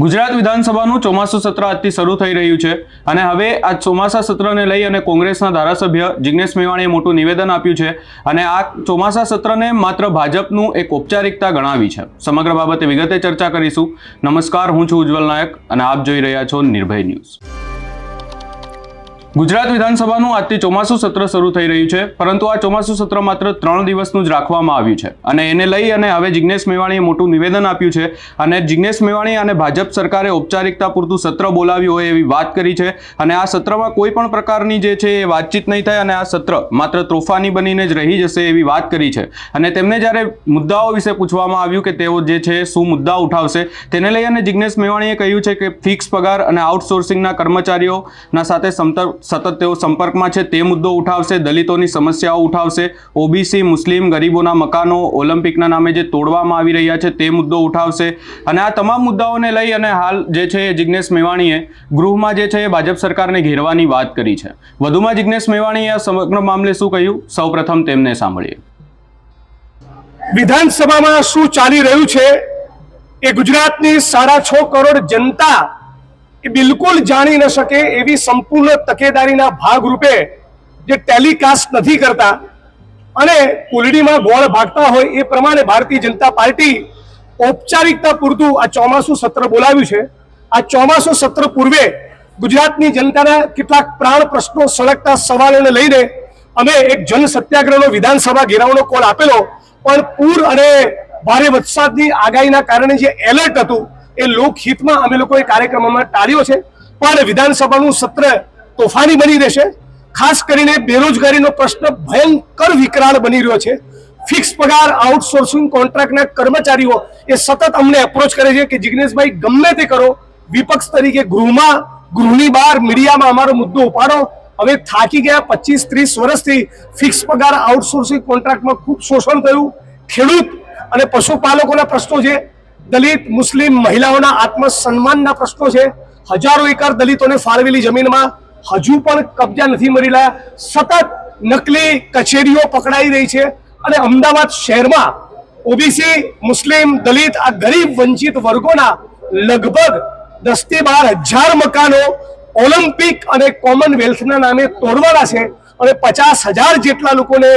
ગુજરાત વિધાનસભાનું ચોમાસું સત્ર આજથી શરૂ થઈ રહ્યું છે અને હવે આ ચોમાસા સત્રને લઈ અને કોંગ્રેસના ધારાસભ્ય જિગ્નેશ મેવાણીએ મોટું નિવેદન આપ્યું છે અને આ ચોમાસા સત્રને માત્ર ભાજપનું એક ઔપચારિકતા ગણાવી છે. સમગ્ર બાબતે વિગતે ચર્ચા કરીશું. નમસ્કાર, હું છું ઉજ્જવલ નાયક અને આપ જોઈ રહ્યા છો નિર્ભય ન્યૂઝ. ગુજરાત વિધાનસભાનું આજથી ચોમાસું સત્ર શરૂ થઈ રહ્યું છે, પરંતુ આ ચોમાસું સત્ર માત્ર ત્રણ દિવસનું જ રાખવામાં આવ્યું છે. અને એને લઈ અને હવે જિગ્નેશ મેવાણીએ મોટું નિવેદન આપ્યું છે. અને જિગ્નેશ મેવાણી અને ભાજપ સરકારે ઔપચારિકતા પૂરતું સત્ર બોલાવ્યું હોય એવી વાત કરી છે. અને આ સત્રમાં કોઈ પણ પ્રકારની જે છે એ વાતચીત નહીં થાય અને આ સત્ર માત્ર તોફાની બનીને જ રહી જશે એવી વાત કરી છે. અને તેમને જ્યારે મુદ્દાઓ વિશે પૂછવામાં આવ્યું કે તેઓ જે છે શું મુદ્દા ઉઠાવશે, તેને લઈ અને જિગ્નેશ મેવાણીએ કહ્યું છે કે ફિક્સ પગાર અને આઉટસોર્સિંગના કર્મચારીઓના સાથે સમતર સતત તેઓ સંપર્કમાં છે. તે મુદ્દો ઉઠાવશે, દલિતોની સમસ્યાઓ ઉઠાવશે. ઓબીસી, મુસ્લિમ, ગરીબોના મકાનો ઓલિમ્પિકના નામે જે તોડવામાં આવી રહ્યા છે તે મુદ્દો ઉઠાવશે. અને આ તમામ મુદ્દાઓને લઈ અને હાલ જે છે એ જિગ્નેશ મેવાણીએ ગૃહમાં જે છે એ ભાજપ સરકારને ઘેરવાની વાત કરી છે. વધુમાં જિગ્નેશ મેવાણીએ આ સમગ્ર મામલે શું કહ્યું? સૌપ્રથમ તેમને સાંભળીએ. વિધાનસભામાં શું ચાલી રહ્યું છે? એ ગુજરાતની સાડા છ કરોડ જનતા એ બિલકુલ જાણી ન શકે એવી સંપૂર્ણ તકેદારીના ભાગરૂપે જે ટેલિકાસ્ટ નથી કરતા અને કુલડીમાં ગોળ ભાગતા હોય એ પ્રમાણે ભારતીય જનતા પાર્ટી ઔપચારિકતા પૂરતું આ ચોમાસું સત્ર બોલાવ્યું છે. આ ચોમાસું સત્ર પૂર્વે ગુજરાતની જનતાના કેટલાક પ્રાણ પ્રશ્નો સળગતા સવાલોને લઈને અમે એક જન સત્યાગ્રહનો વિધાનસભા ઘેરાવનો કોલ આપેલો, પણ પૂર અને ભારે વરસાદની આગાહીના કારણે જે એલર્ટ હતું એ લોકહિતમાં અમે લોકોએ કાર્યક્રમમાં ટાળ્યો છે. પણ વિધાનસભાનું સત્ર તોફાની બની રહેશે. ખાસ કરીને બેરોજગારીનો પ્રશ્ન ભયંકર વિકરાળ બની રહ્યો છે. ફિક્સ પગાર, આઉટસોર્સિંગ કોન્ટ્રાક્ટના કર્મચારીઓ એ સતત અમને એપ્રોચ કરે છે કે જિગ્નેશભાઈ, ગમે તે કરો. વિપક્ષ તરીકે ગૃહમાં, ગૃહની બહાર, મીડિયામાં અમારો મુદ્દો ઉપાડો. હવે થાકી ગયા પચીસ, ત્રીસ વર્ષથી ફિક્સ પગાર, આઉટસોર્સિંગ કોન્ટ્રાક્ટમાં ખૂબ શોષણ થયું. ખેડૂત અને પશુપાલકોના પ્રશ્નો છે. દલિત, મુસ્લિમ મહિલાઓના આત્મસન્માનના પ્રશ્નો છે. હજારો એકર દલિતોને ફાળવેલી જમીનમાં હજુ પણ કબજા નથી મળેલા સતત નકલી કચેરીઓ પકડાઈ રહી છે અને અમદાવાદ શહેરમાં ઓબીસી, મુસ્લિમ, દલિત આ ગરીબ વંચિત વર્ગોના લગભગ દસથી બાર હજાર મકાનો ઓલિમ્પિક અને કોમનવેલ્થના નામે તોડવાના છે અને પચાસ હજાર જેટલા લોકોને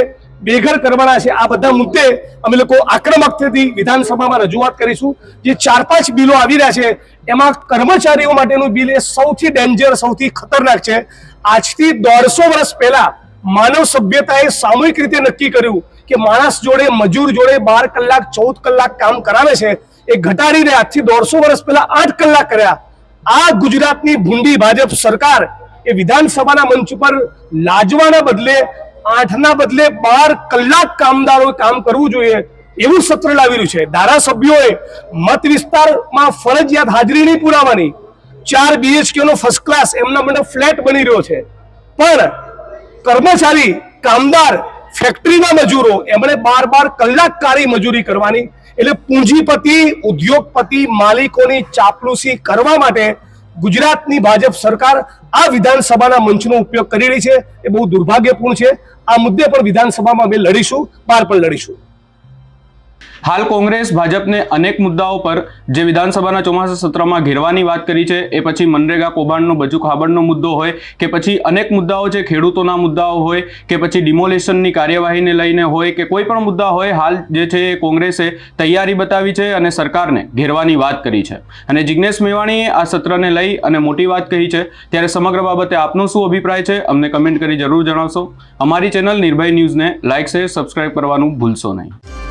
બેઘર કરવાના છે. આ બધા મુદ્દે અમે લોકો આક્રમકતાથી વિધાનસભામાં રજૂઆત કરીશું. જે ચાર પાંચ બિલો આવી રહ્યા છે, એમાં કર્મચારીઓ માટેનું બિલ એ સૌથી ડેન્જર, સૌથી ખતરનાક છે. આજથી દોઢસો વર્ષ પહેલા માનવ સભ્યતાએ સામૂહિક રીતે નક્કી કર્યું કે માણસ જોડે, મજૂર જોડે બાર કલાક, ચૌદ કલાક કામ કરાવે છે. એ ઘટાડીને આજથી દોઢસો વર્ષ પહેલા આઠ કલાક કર્યા. આ ગુજરાતની ભૂંડી ભાજપ સરકાર એ વિધાનસભાના મંચ ઉપર લાજવાના બદલે આઠના બદલે બાર કલાક કામદારોએ કામ કરવું જોઈએ એવું સત્ર લાવી રહ્યું છે. ધારાસભ્યોએ મત વિસ્તારમાં ફરજિયાત હાજરી નહીં પુરાવાની. ચાર બીએચકે નો ફર્સ્ટ ક્લાસ એમના માટે ફ્લેટ બની રહ્યો છે. પણ કર્મચારી, કામદાર ફેક્ટરીના મજૂરો એમણે બાર બાર કલાક કાળી મજૂરી કરવાની. એટલે પૂંજીપતિ, ઉદ્યોગપતિ, માલિકોની ચાપલુસી કરવા માટે ગુજરાતની ભાજપ સરકાર આ વિધાનસભાના મંચનો ઉપયોગ કરી રહી છે. એ બહુ દુર્ભાગ્યપૂર્ણ છે. આ મુદ્દે પણ વિધાનસભામાં અમે લડીશું, બહાર પણ લડીશું. હાલ કોંગ્રેસ, ભાજપને અનેક મુદ્દાઓ પર જે વિધાનસભાના ચોમાસા સત્રમાં ઘેરવાની વાત કરી છે, એ પછી મનરેગા કૌભાંડનો બજુ ખાબડનો મુદ્દો હોય, કે પછી અનેક મુદ્દાઓ છે, ખેડૂતોના મુદ્દાઓ હોય, કે પછી ડિમોલેશનની કાર્યવાહીને લઈને હોય, કે કોઈ પણ મુદ્દા હોય, હાલ જે છે એ કોંગ્રેસે તૈયારી બતાવી છે અને સરકારને ઘેરવાની વાત કરી છે. અને જિગ્નેશ મેવાણીએ આ સત્રને લઈ અને મોટી વાત કહી છે. ત્યારે સમગ્ર બાબતે આપનો શું અભિપ્રાય છે, અમને કમેન્ટ કરી જરૂર જણાવશો. અમારી ચેનલ નિર્ભય ન્યૂઝને લાઇક, શેર, સબસ્ક્રાઇબ કરવાનું ભૂલશો નહીં.